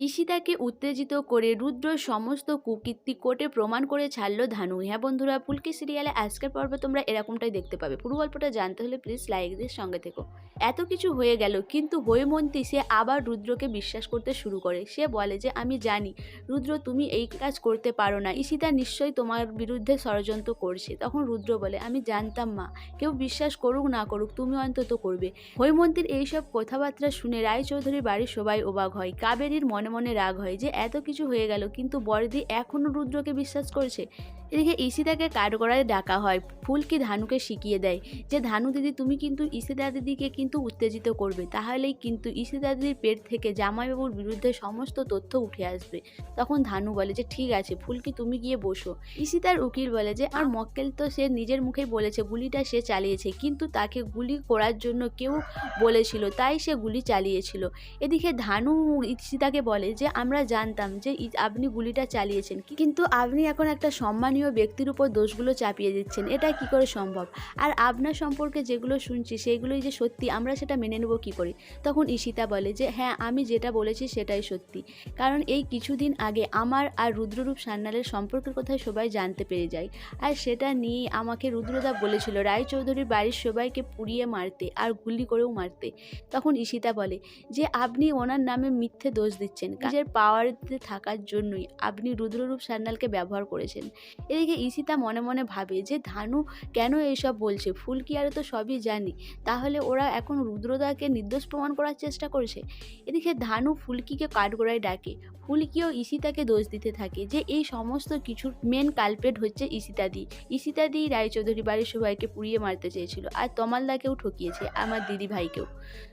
ঈশিতাকে উত্তেজিত করে রুদ্র সমস্ত কুকীর্তি কোর্টে প্রমাণ করে ছাড়লো ধানু। হ্যাঁ বন্ধুরা, ফুলকি সিরিয়ালে আজকের পর্ব তোমরা এরকমটাই দেখতে পাবে। পুরো গল্পটা জানতে হলে প্লিজ লাইক দিয়ে সঙ্গে থেকো। এত কিছু হয়ে গেল, কিন্তু হৈমন্তী সে আবার রুদ্রকে বিশ্বাস করতে শুরু করে। সে বলে যে, আমি জানি, রুদ্র তুমি এই কাজ করতে পারো না। ঈশিতা নিশ্চয়ই তোমার বিরুদ্ধে ষড়যন্ত্র করছে। তখন রুদ্র বলে, আমি জানতাম মা, কেউ বিশ্বাস করুক না করুক, তুমি অন্তত করবে। হৈমন্তীর এইসব কথাবার্তা শুনে রায়চৌধুরীর বাড়ির সবাই অবাক হয়। কাবেরীর মনে মনে রাগ হয় যে এত কিছু হয়ে গেল কিন্তু বড়দি এখনও রুদ্রকে বিশ্বাস করছে। এদিকে ঈশিতাকে কাঠগড়ায় ডাকা হয়। ফুলকি ধানুকে শিখিয়ে দেয় যে, ধানু দিদি, তুমি কিন্তু ঈশিতা দিদিকে কিন্তু উত্তেজিত করবে। তাহলেই কিন্তু ঈশিতা দিদির পেট থেকে জামাইবাবুর বিরুদ্ধে সমস্ত তথ্য উঠে আসবে। তখন ধানু বলে যে, ঠিক আছে, ফুলকি, তুমি গিয়ে বসো। ঈশিতার উকিল বলে যে, আর মক্কেল তো সে নিজের মুখে বলেছে, গুলিটা সে চালিয়েছে। কিন্তু তাকে গুলি করার জন্য কেউ বলেছিল, তাই সে গুলি চালিয়েছিল। এদিকে ধানু ঈশিতাকে বলে যে, আমরা জানতাম যে, আপনি গুলিটা চালিয়েছেন। কিন্তু আপনি এখন একটা সম্মানীয় ব্যক্তির উপর দোষগুলো চাপিয়ে দিচ্ছেন। এটা কি করে সম্ভব? আর আপনার সম্পর্কে যেগুলো শুনছি, সেইগুলোই যে সত্যি, আমরা সেটা মেনে নেব কি করে? তখন ঈশিতা বলে যে হ্যাঁ আমি যেটা বলেছি সেটাই সত্যি। কারণ এই কিছুদিন আগে আমার আর রুদ্ররূপ সান্যালের সম্পর্কের কথা সবাই জানতে পেরে যায়। আর সেটা নিয়ে আমাকে রুদ্রদা বলেছিল, রায়চৌধুরীর বাড়ির সবাইকে পুড়িয়ে মারতে আর গুলি করেও মারতে। তখন ঈশিতা বলে যে, আপনি ওনার নামে মিথ্যে দোষ দিচ্ছেন। নিজের পাওয়ারে থাকার জন্যই আপনি রুদ্ররূপ সান্যালকে ব্যবহার করেছেন। এদিকে ঈশিতা মনে মনে ভাবে যে, ধানু কেন এইসব বলছে? ফুলকি আরে তো সবই জানি। তাহলে ওরা এখন রুদ্রদাকে নির্দোষ প্রমাণ করার চেষ্টা করছে? এদিকে ধানু ফুলকিকে কাঠগোড়ায় ডাকে। ফুলকিও ঈশিতাকে দোষ দিতে থাকে যে, এই সমস্ত কিছুর মেন কালপেট হচ্ছে ঈশিতাদি। ঈশিতাদি রায়চৌধুরী বাড়ির সবাইকে পুড়িয়ে মারতে চেয়েছিল আর তমালদাকেও ঠকিয়েছে আমার দিদি ভাইকেও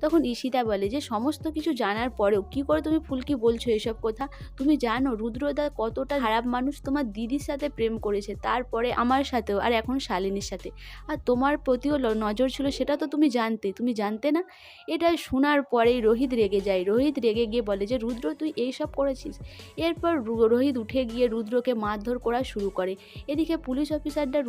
তখন ঈশিতা বলে যে, সমস্ত কিছু জানার পরেও কি করে তুমি ফুলকি বলছো এসব কথা? তুমি জানো রুদ্রদা কতটা খারাপ মানুষ। তোমার দিদির সাথে প্রেম করেছে, তারপরে আমার সাথেও আর এখন শালিনীর সাথে। আর তোমার প্রতিও নজর ছিল, সেটা তো তুমি জানতে তুমি জানতে না? এটা শোনার পরেই রোহিত রেগে যায়। রোহিত রেগে গিয়ে বলে যে, রুদ্র, তুই এইসব করেছিস? এরপর রোহিত উঠে গিয়ে রুদ্রকে মারধর করা শুরু করে। এদিকে পুলিশ অফিসাররা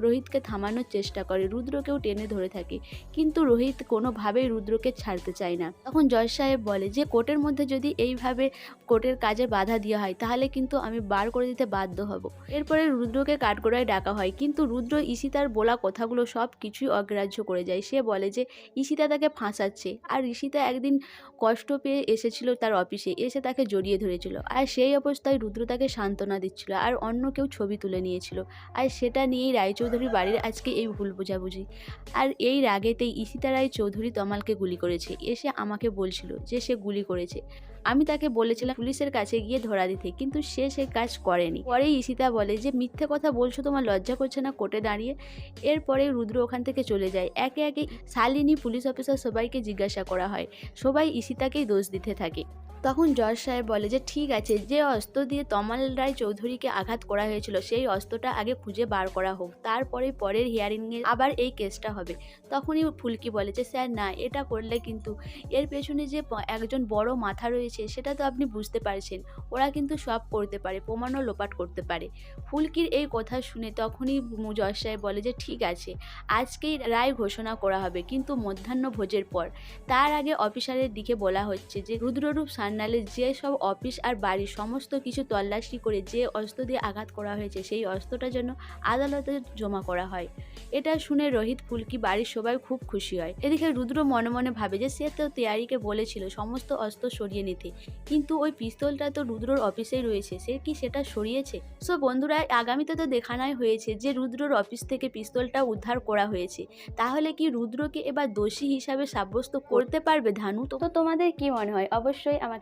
রোহিতকে থামানোর চেষ্টা করে। রুদ্রকেও টেনে ধরে থাকে। কিন্তু রোহিত কোনোভাবেই রুদ্রকে ছাড়তে চায় না। তখন জজ সাহেব বলে যে, কোর্টের মধ্যে যদি এইভাবে কোর্টের কাজে বাধা দেওয়া হয়, তাহলে কিন্তু আমি বার করে দিতে বাধ্য হব। এরপরে রুদ্রকে কাঠগোড়ায় ডাকা হয়। কিন্তু রুদ্র, ঈশিতার বলা কথাগুলো সব কিছুই অগ্রাহ্য করে যায়। সে বলে যে, ঈশিতা তাকে ফাঁসাচ্ছে। আর ঈশিতা একদিন কষ্ট পেয়ে এসেছিল তার অফিসে। এসে তাকে জড়িয়ে ধরেছিল। আর সেই অবস্থায় রুদ্র তাকে সান্ত্বনা দিচ্ছিল। আর অন্য কেউ ছবি তুলে নিয়েছিল। আর সেটা নিয়েই রায়চৌধুরীর বাড়ির আজকে এই ভুল বোঝাবুঝি। আর এই রাগেতেই ঈশিতা রায় চৌধুরী তমালকে গুলি করেছে। এসে আমাকে বলছিল যে, সে গুলি করেছে। আমি তাকে বলেছিলাম, পুলিশের কাছে গিয়ে ধরা দিতে। কিন্তু সে সে কাজ করেনি। পরে ঈশিতা বলে যে, মিথ্যে কথা বলছো, তোমার লজ্জা করছে না, কোর্টে দাঁড়িয়ে? এরপরে রুদ্র ওখান থেকে চলে যায়। একে একে শালিনী পুলিশ অফিসার সবাইকে জিজ্ঞাসা করা হয়। সবাই ঈশিতাকেই দোষ দিতে থাকে। তখন জজ সাহেব বলে যে, ঠিক আছে, যে অস্ত্র দিয়ে তমাল রায় চৌধুরীকে আঘাত করা হয়েছিল, সেই অস্ত্রটা আগে খুঁজে বার করা হোক, তারপরে পরের হিয়ারিংয়ে আবার এই কেসটা হবে। তখনই ফুলকি বলে যে, স্যার, না, এটা করলে কিন্তু এর পেছনে যে একজন বড় মাথা রয়েছে, সেটা তো আপনি বুঝতে পারছেন। ওরা কিন্তু সব করতে পারে প্রমাণও লোপাট করতে পারে। ফুলকির এই কথা শুনে তখনই জজ সাহেব বলে যে, ঠিক আছে, আজকেই রায় ঘোষণা করা হবে, কিন্তু মধ্যাহ্ন ভোজের পর। তার আগে অফিসারের দিকে বলা হচ্ছে যে, রুদ্ররূপ সান্যালের যে সব অফিস আর বাড়ি সমস্ত কিছু তল্লাশি করে যে অস্ত্র দিয়ে আঘাত করা হয়েছে, সেই অস্ত্রটা যেন আদালতে জমা করা হয়। এটা শুনে রোহিত ফুলকি বাড়ির সবাই খুব খুশি হয়। এদিকে রুদ্র মনে মনে ভাবে যে সে তো তেয়ারিকে বলেছিল সমস্ত অস্ত্র সরিয়ে নিতে। কিন্তু ওই পিস্তলটা তো রুদ্রর অফিসেই রয়েছে, সে কি সেটা সরিয়েছে? সো বন্ধুরা, আগামীতে তো দেখানোই হয়েছে যে রুদ্রর অফিস থেকে পিস্তলটা উদ্ধার করা হয়েছে। তাহলে কি রুদ্রকে এবার দোষী হিসাবে সাব্যস্ত করতে পারবে ধানু? তো তোমাদের কি মনে হয়? অবশ্যই